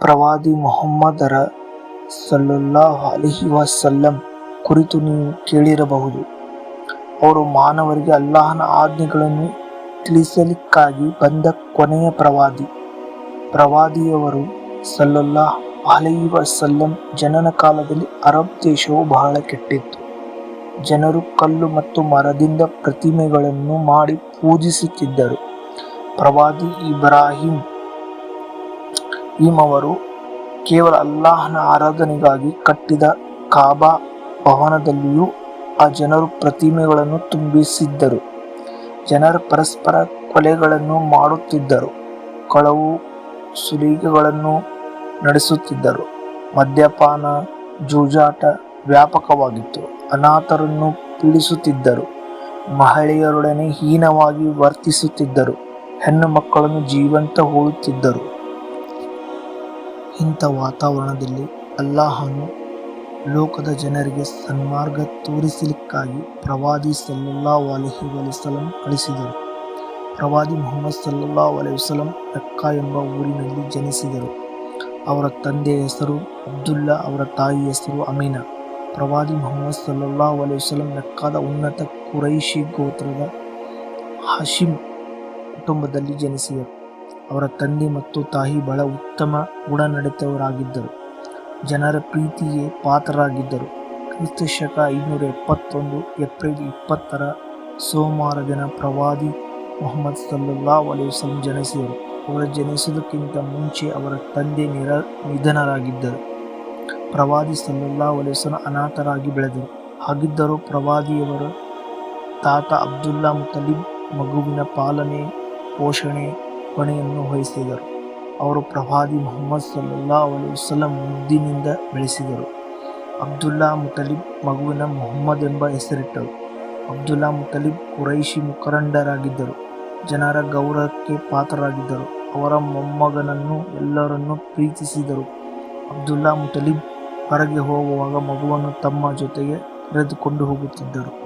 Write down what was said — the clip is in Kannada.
ಪ್ರವಾದಿ ಮೊಹಮ್ಮದರ ಸಲ್ಲಲ್ಲಾಹು ಅಲಿಹಿ ವಸಲ್ಲಂ ಕುರಿತು ನೀವು ಕೇಳಿರಬಹುದು. ಅವರು ಮಾನವರಿಗೆ ಅಲ್ಲಾಹನ ಆಜ್ಞೆಗಳನ್ನು ತಿಳಿಸಲಿಕ್ಕಾಗಿ ಬಂದ ಕೊನೆಯ ಪ್ರವಾದಿ. ಪ್ರವಾದಿಯವರು ಸಲ್ಲಲ್ಲಾಹ್ ಅಲಹಿ ವಸಲ್ಲಂ ಜನನ ಕಾಲದಲ್ಲಿ ಅರಬ್ ದೇಶವು ಬಹಳ ಕೆಟ್ಟಿತ್ತು. ಜನರು ಕಲ್ಲು ಮತ್ತು ಮರದಿಂದ ಪ್ರತಿಮೆಗಳನ್ನು ಮಾಡಿ ಪೂಜಿಸುತ್ತಿದ್ದರು. ಪ್ರವಾದಿ ಇಬ್ರಾಹಿಂ ಅವರು ಕೇವಲ ಅಲ್ಲಾಹನ ಆರಾಧನೆಗಾಗಿ ಕಟ್ಟಿದ ಕಾಬಾ ಭವನದಲ್ಲಿಯೂ ಆ ಜನರು ಪ್ರತಿಮೆಗಳನ್ನು ತುಂಬಿಸಿದ್ದರು. ಜನರು ಪರಸ್ಪರ ಕೊಲೆಗಳನ್ನು ಮಾಡುತ್ತಿದ್ದರು. ಕಳವು ಸುಲಿಗೆಗಳನ್ನು ನಡೆಸುತ್ತಿದ್ದರು. ಮದ್ಯಪಾನ, ಜೂಜಾಟ ವ್ಯಾಪಕವಾಗಿತ್ತು. ಅನಾಥರನ್ನು ಪೀಡಿಸುತ್ತಿದ್ದರು. ಮಹಿಳೆಯರೊಡನೆ ಹೀನವಾಗಿ ವರ್ತಿಸುತ್ತಿದ್ದರು. ಹೆಣ್ಣು ಮಕ್ಕಳನ್ನು ಜೀವಂತ ಹೂಳುತ್ತಿದ್ದರು. ಇಂಥ ವಾತಾವರಣದಲ್ಲಿ ಅಲ್ಲಾಹನು ಲೋಕದ ಜನರಿಗೆ ಸನ್ಮಾರ್ಗ ತೋರಿಸಲಿಕ್ಕಾಗಿ ಪ್ರವಾದಿ ಸಲ್ಲಲ್ಲಾಹು ಅಲೈಹಿ ವಸಲ್ಲಂ ಕಳಿಸಿದರು. ಪ್ರವಾದಿ ಮೊಹಮ್ಮದ್ ಸಲ್ಲಲ್ಲಾಹು ಅಲೈಹಿ ವಸಲಂ ಮೆಕ್ಕಾ ಎಂಬ ಊರಿನಲ್ಲಿ ಜನಿಸಿದರು. ಅವರ ತಂದೆಯ ಹೆಸರು ಅಬ್ದುಲ್ಲಾ, ಅವರ ತಾಯಿಯ ಹೆಸರು ಅಮೀನಾ. ಪ್ರವಾದಿ ಮೊಹಮ್ಮದ್ ಸಲ್ಲಲ್ಲಾಹು ಅಲೈಹಿ ವಸಲಂ ಮೆಕ್ಕಾದ ಉನ್ನತ ಕುರೈಶಿ ಗೋತ್ರದ ಹಶಿಮ್ ಕುಟುಂಬದಲ್ಲಿ ಜನಿಸಿದರು. ಅವರ ತಂದೆ ಮತ್ತು ತಾಯಿ ಬಹಳ ಉತ್ತಮ ಗುಣನಡತೆಯವರಾಗಿದ್ದರು ಜನರ ಪ್ರೀತಿಗೆ ಪಾತ್ರರಾಗಿದ್ದರು. ಕ್ರಿಸ್ತ ಶಕ ಐನೂರ ಎಪ್ಪತ್ತೊಂದು ಏಪ್ರಿಲ್ ಇಪ್ಪತ್ತರ ಸೋಮವಾರ ದಿನ ಪ್ರವಾದಿ ಮೊಹಮ್ಮದ್ ಸಲ್ಲಾ ವಸಲ್ಲಂ ಜನಿಸಿದರು. ಅವರು ಜನಿಸುವುದಕ್ಕಿಂತ ಮುಂಚೆ ಅವರ ತಂದೆ ನಿರ ನಿಧನರಾಗಿದ್ದರು. ಪ್ರವಾದಿ ಸಲ್ಲಾ ವಸಲ್ಲಂ ಅನಾಥರಾಗಿ ಬೆಳೆದರು. ಹಾಗಿದ್ದರೂ ಪ್ರವಾದಿಯವರು ತಾತ ಅಬ್ದುಲ್ಲಾ ಮುತಲಿಬ್ ಮಗುವಿನ ಪಾಲನೆ, ಪೋಷಣೆ ಹೊಣೆಯನ್ನು ವಹಿಸಿದರು. ಅವರು ಪ್ರವಾದಿ ಮೊಹಮ್ಮದ್ ಸಲ್ಲಾ ಅಲಿ ವಸಲ್ಲಂ ಮುದ್ದಿನಿಂದ ಬೆಳೆಸಿದರು. ಅಬ್ದುಲ್ಲಾ ಮುತಲಿಬ್ ಮಗುವಿನ ಮೊಹಮ್ಮದ್ ಎಂಬ ಹೆಸರಿಟ್ಟರು. ಅಬ್ದುಲ್ಲಾ ಮುತಲಿಬ್ ಕುರೈಶಿ ಮುಖರಂಡರಾಗಿದ್ದರು ಜನರ ಗೌರವಕ್ಕೆ ಪಾತ್ರರಾಗಿದ್ದರು. ಅವರ ಮೊಮ್ಮಗನನ್ನು ಎಲ್ಲರನ್ನೂ ಪ್ರೀತಿಸಿದರು. ಅಬ್ದುಲ್ಲಾ ಮುತಲಿಬ್ ಹೊರಗೆ ಹೋಗುವಾಗ ಮಗುವನ್ನು ತಮ್ಮ ಜೊತೆಗೆ ಕರೆದುಕೊಂಡು ಹೋಗುತ್ತಿದ್ದರು.